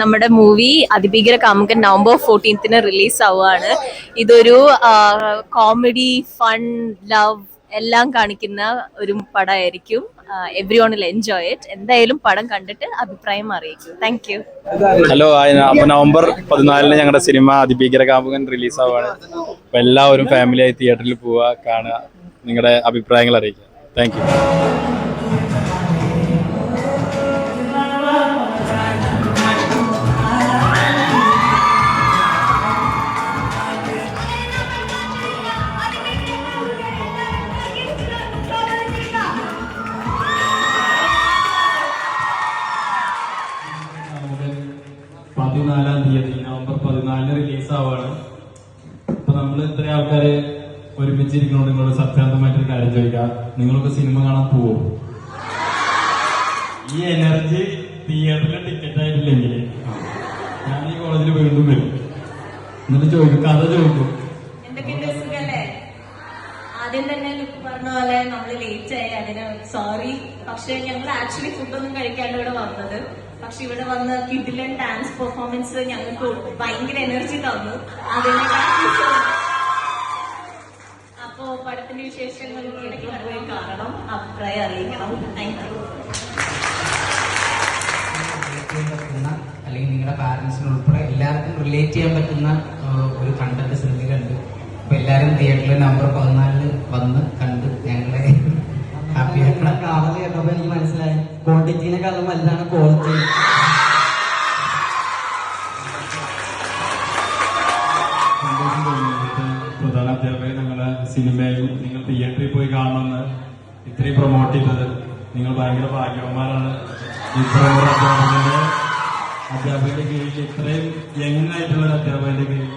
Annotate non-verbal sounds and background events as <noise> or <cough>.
നമ്മുടെ മൂവി അതിഭീകര കാമുകൻ November ഫോർട്ടീൻത്തിന് release ആവുകയാണ്. ഇതൊരു കോമഡി ഫൺ ലവ് എല്ലാം കാണിക്കുന്ന ഒരു പടമായിരിക്കും. എവ്രി വൺ എൻജോയ് ഇറ്റ് എന്തായാലും പടം കണ്ടിട്ട് അഭിപ്രായം അറിയിക്കും. താങ്ക് യു ഹലോ അപ്പൊ നവംബർ പതിനാലിന് ഞങ്ങളുടെ സിനിമ അതിഭീകര കാമുകൻ റിലീസ് ആവുകയാണ്. അപ്പോൾ എല്ലാവരും ഫാമിലിയായി തിയേറ്ററിൽ പോവുക കാണുക നിങ്ങളുടെ അഭിപ്രായങ്ങൾ അറിയിക്കുക. താങ്ക് യു പതിനാലാം തീയതി നവംബർ പതിനാലിന് റിലീസ് ആവാണ് അപ്പൊ നമ്മൾ ഇത്ര ആൾക്കാര് ഒരുമിച്ചിരിക്കണോ നിങ്ങളോട് സത്യാന്തമായിട്ടൊരു കാര്യം ചോദിക്കാം. നിങ്ങളൊക്കെ സിനിമ കാണാൻ പോവോ? ഈ എനർജി തിയേറ്ററിലെ ടിക്കറ്റ് ആയിട്ടില്ലെങ്കിൽ ഞാൻ ഈ കോളേജിൽ വീണ്ടും വരും. എന്നിട്ട് ചോദിക്കും കഥ ചോദിക്കും. ആദ്യം തന്നെ ലുക്ക് പറഞ്ഞ പോലെ നമ്മൾ ലേറ്റ് ആയി അതിന് സോറി പക്ഷെ ഞങ്ങൾ ആക്ച്വലി ഫുഡൊന്നും കഴിക്കാണ്ട് ഇവിടെ വന്നത്. പക്ഷെ ഇവിടെ വന്ന് കിഡിലൻ ഡാൻസ് പെർഫോമൻസ് ഞങ്ങൾക്ക് ഭയങ്കര എനർജി തന്നു. അതിനെ. <laughs> അപ്പോ പടത്തിന്റെ വിശേഷങ്ങൾ ഇടയ്ക്ക് പോയി കാണണം. അഭിപ്രായം അറിയിക്കണം. താങ്ക് യു അല്ലെങ്കിൽ നിങ്ങളുടെ പാരന്റ്സിന് ഉൾപ്പെടെ എല്ലാവർക്കും റിലേറ്റ് ചെയ്യാൻ പറ്റുന്ന ഒരു കണ്ടന്റ് സിനിമയിലുണ്ട് അപ്പൊ എല്ലാവരും തിയേറ്ററിൽ നമ്പർ പതിനാലിൽ വന്ന് കണ്ട് ഞങ്ങളെ ഹാപ്പി ആക്കണം. കേട്ടപ്പോ എനിക്ക് മനസ്സിലായി. ക്വാണ്ടിറ്റിനെക്കാളും വലുതാണ് ക്വാളിറ്റി സന്തോഷം പ്രധാന അധ്യാപകർ ഞങ്ങളെ സിനിമയിൽ നിങ്ങൾ തിയേറ്ററിൽ പോയി കാണണമെന്ന് ഇത്രയും പ്രൊമോട്ട് ചെയ്തത് നിങ്ങൾ ഭയങ്കര ഭാഗ്യവന്മാരാണ്. ഇത്രയും അധ്യാപകന്റെ അധ്യാപകന്റെ കീഴിൽ ഇത്രയും യങ് ആയിട്ടുള്ള അധ്യാപകന്റെ കീഴിൽ